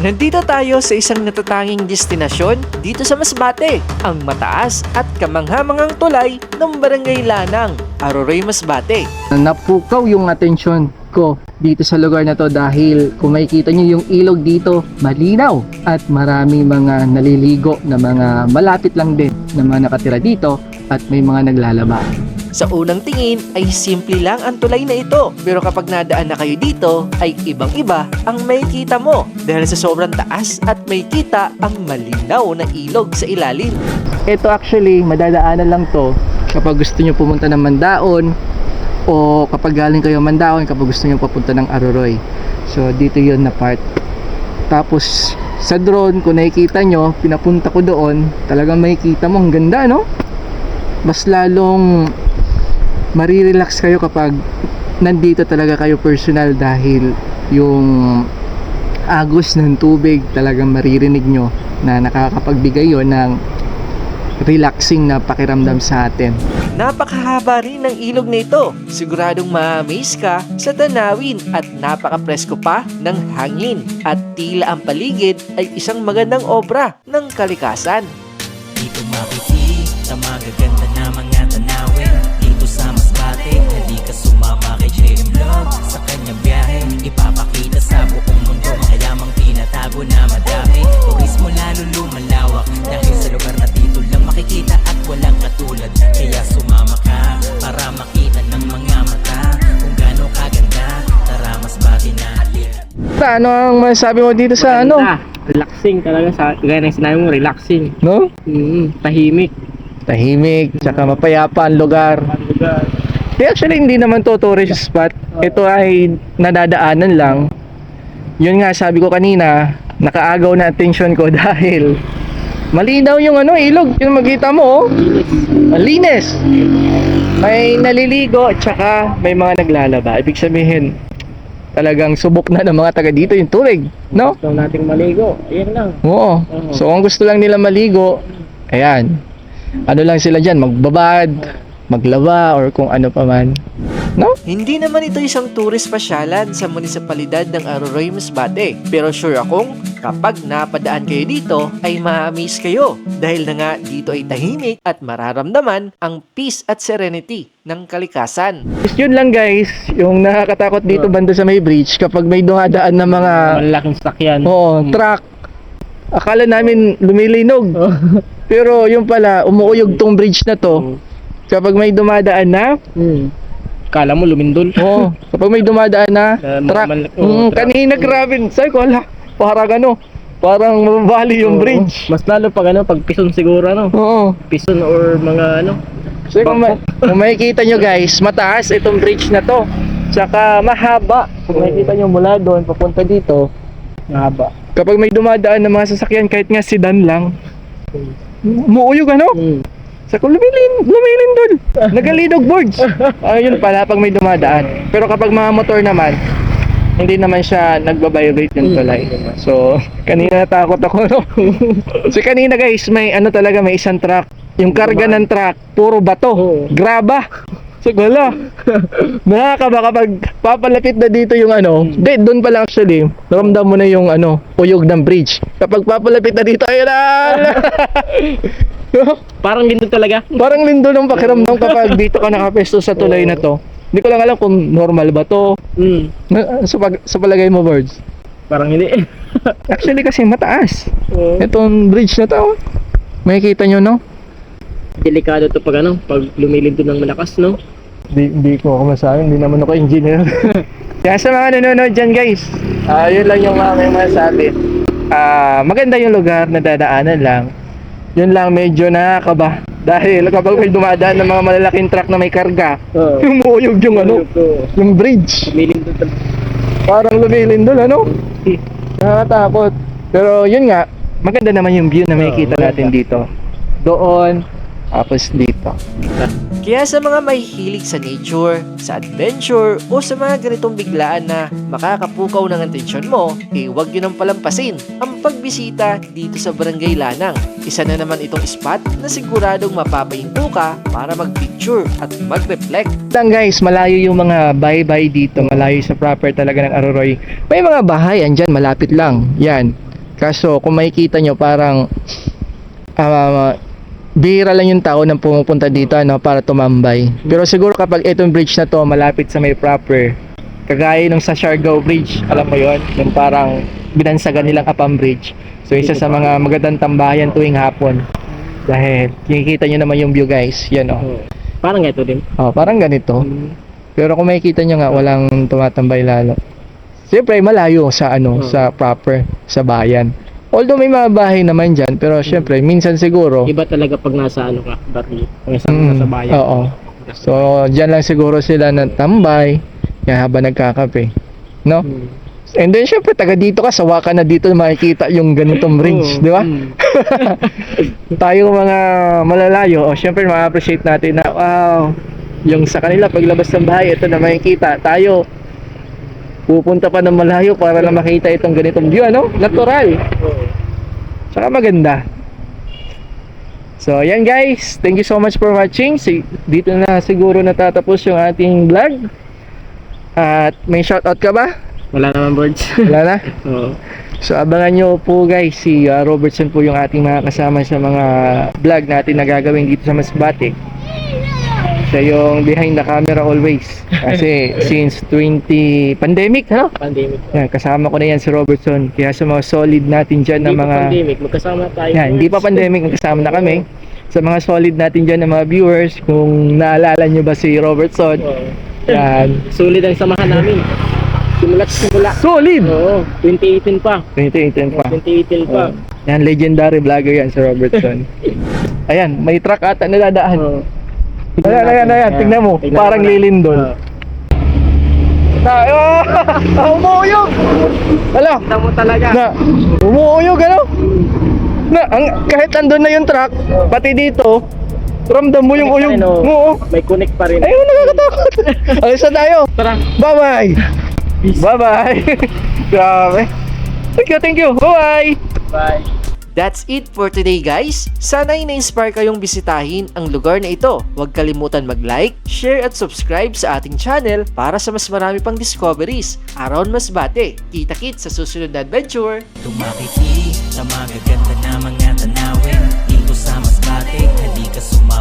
Nandito tayo sa isang natatanging destinasyon dito sa Masbate, ang mataas at kamanghamangang tulay ng Barangay Lanang, Aroroy, Masbate. Napukaw yung atensyon ko dito sa lugar na to dahil kung makikita nyo yung ilog dito malinaw at marami mga naliligo na mga malapit lang din na mga nakatira dito at may mga naglalaba. Sa unang tingin ay simple lang ang tulay na ito pero kapag nadaan na kayo dito ay ibang-iba ang may kita mo dahil sa sobrang taas at may kita ang malinaw na ilog sa ilalim. Ito actually madadaanan lang to kapag gusto nyo pumunta ng Mandaon o kapag galing kayo Mandaon kapag gusto nyo papunta ng Aroroy. So dito yon na part. Tapos sa drone kung nakikita nyo, pinapunta ko doon, talagang makikita mo ang ganda no? Mas lalong marirelax kayo kapag nandito talaga kayo personal dahil yung agos ng tubig talagang maririnig nyo na nakakapagbigay yon ng relaxing na pakiramdam sa atin. Napakahaba rin ng ilog na ito. Siguradong ma-amaze ka sa tanawin at napaka-presko pa ng hangin. At tila ang paligid ay isang magandang obra ng kalikasan. Ano ang masasabi mo dito sa ano? Relaxing talaga sa gaya ng sinabi mo, relaxing. No? Mm, tahimik. Tahimik, tsaka mapayapa ang lugar. Eh, actually, hindi naman to tourist spot. Ito ay nadadaanan lang. Yun nga, sabi ko kanina, nakaagaw na attention ko dahil malinaw yung ano, ilog. Yung makita mo, oh. Malinis. May naliligo, tsaka may mga naglalaba. Ibig sabihin, talagang subok na ng mga taga dito yung tubig. No? Gusto nating maligo. Ayan lang. Oo. Oo. So kung gusto lang nila maligo, ayan. Ano lang sila dyan, magbabad, maglaba, or kung ano pa man. No? Hindi naman ito isang tourist pasyalan sa munisipalidad ng Aroroy, Masbate. Pero sure akong kapag napadaan kayo dito ay ma-amaze kayo dahil na nga dito ay tahimik at mararamdaman ang peace at serenity ng kalikasan. Just yun lang guys, yung nakakatakot dito Oo. banda sa may bridge kapag may dumadaan na mga Malaking sakyan. oh, Mm. truck. Akala namin lumilinog. Pero yung pala, umuuyog tong bridge na to. Kapag may dumadaan na, Mm. Kala mo lumindol. oh, kapag may dumadaan na Na truck. mal- Mm, oo, truck. kanina grabe, sabi ko, ala, parang ano, parang mabali yung Oo. bridge. Mas lalo pag ano, pag pison siguro ano. Oo. Pison or mga ano. So kung, ma- kung makikita nyo guys, mataas itong bridge na to. Tsaka mahaba. Kung makikita nyo mula doon, papunta dito, Mahaba. kapag may dumadaan ng mga sasakyan, kahit nga sedan lang, umuuyog ano? Mm. Sa kung lumilin, lumilin doon. Nagalinog boards. Ayun pala pag may dumadaan. Pero kapag mga motor naman, hindi naman siya nagbabiolate Mm. tulay. So, kanina natakot ako, no? so, kanina guys, may ano talaga, may isang truck. Yung karga ng truck, puro bato. Graba. So, gala. Nakakaba kapag papalapit na dito yung ano, hindi, doon pala actually, naramdam mo na yung ano, uyog ng bridge. Kapag papalapit na dito, ayun na! Parang ganito talaga. Parang lindo ng pakiramdam kapag dito ka nakapesto sa tulay na to. Hindi ko lang alam kung normal ba to. Mm. Na- Sa, pag, sa palagay mo, birds. Parang hindi. Actually kasi mataas. Oo. Itong bridge na to. oh. Makikita nyo, no? Delikado to pag ano, pag lumilindol ng malakas, no? Di, di ko ako masabi, hindi naman ako engineer. Kaya sa mga nanonood dyan guys, ah yun lang yung mga may masabi. Ah, maganda yung lugar na dadaanan lang. Yun lang medyo nakakaba. Dahil kapag may dumadaan ng mga malalaking truck na may karga, Oo. umuuyog yung ano, yung bridge. Lumilindol. Parang lumilindol, ano? Nakakatakot. Pero yun nga, maganda naman yung view na makikita natin dito. Doon, tapos dito. Kaya sa mga may hilig sa nature, sa adventure, o sa mga ganitong biglaan na makakapukaw ng atensyon mo, eh huwag yun ang palampasin ang pagbisita dito sa Barangay Lanang. Isa na naman itong spot na siguradong mapapahinto ka para mag-picture at mag-reflect. Lang guys, malayo yung mga bye-bye dito, malayo sa proper talaga ng Aroroy. May mga bahay andyan, malapit lang. Yan. Kaso kung makikita nyo parang ah, bihira lang yung tao na pumupunta dito ano, para tumambay. Pero siguro kapag itong bridge na to malapit sa may proper, kagaya nung sa Siargao Bridge, alam mo yon yung parang binansagan nilang Apam Bridge. So isa sa mga magandang tambayan tuwing hapon. Dahil kikita nyo naman yung view guys, yan oh. Oo. Parang ito din. Oh, parang ganito. Pero kung makikita nyo nga, walang tumatambay lalo. Siyempre, malayo sa ano, Oo. sa proper, sa bayan. Although may mga bahay naman dyan, pero syempre, minsan siguro, Iba talaga pag nasa ano ka, Batli. Pag nasa, Mm, nasa bayan. Oo. so, dyan lang siguro sila natambay, yan habang nagkakape. No? Mm. And then, syempre, taga dito ka, sawa ka na dito makikita yung ganitong Oo. di ba? Mm. tayo mga malalayo, o syempre ma-appreciate natin na wow, yung sa kanila paglabas ng bahay, ito na makikita. Tayo pupunta pa ng malayo para lang makita itong ganitong view, ano? Natural. Oo. Tsaka maganda. So, ayan guys. Thank you so much for watching. Si dito na siguro natatapos yung ating vlog. At may shoutout ka ba? Wala naman birds. Wala na? Oo. So abangan nyo po guys, si uh, Robertson po yung ating mga kasama sa mga vlog natin na gagawin dito sa Masbate. Siya yung behind the camera always. Kasi since 20 pandemic, ano? Pandemic. Yan, kasama ko na yan si Robertson. Kaya sa mga solid natin dyan na mga... pandemic, magkasama tayo. Yan, hindi pa pandemic, kasama na kami. Sa mga solid natin dyan na mga viewers, kung naalala nyo ba si Robertson, Oo. yan. Sulit ang samahan namin. Simula't simula. Solid! Oo, 2018 pa. 2018 pa. 2018 pa. Yan, legendary vlogger yan si Robertson. Ayan, may truck ata nadadaan. Oo. Ayan, ayan, ayan, tignan mo. Tignan Parang lilindol. Oo. Na, oh, umuuyog! Hala, Kita mo talaga. na, umuuyog ano? Na, ang, kahit andun na yung truck, pati dito, ramdam mo yung uyog. Rin, Oo. May connect pa rin. Ayun, nakakatakot. Alis na tayo. Tara. Bye-bye. Bye-bye. Grabe. Thank you, thank you. Bye-bye. Bye. That's it for today guys. Sana'y na-inspire kayong bisitahin ang lugar na ito. Huwag kalimutan mag-like, share at subscribe sa ating channel para sa mas marami pang discoveries. Around Masbate. Kita-kit sa susunod na adventure. Tumakiti sa magaganda na mga tanawin Dito sa Masbate, halika sumama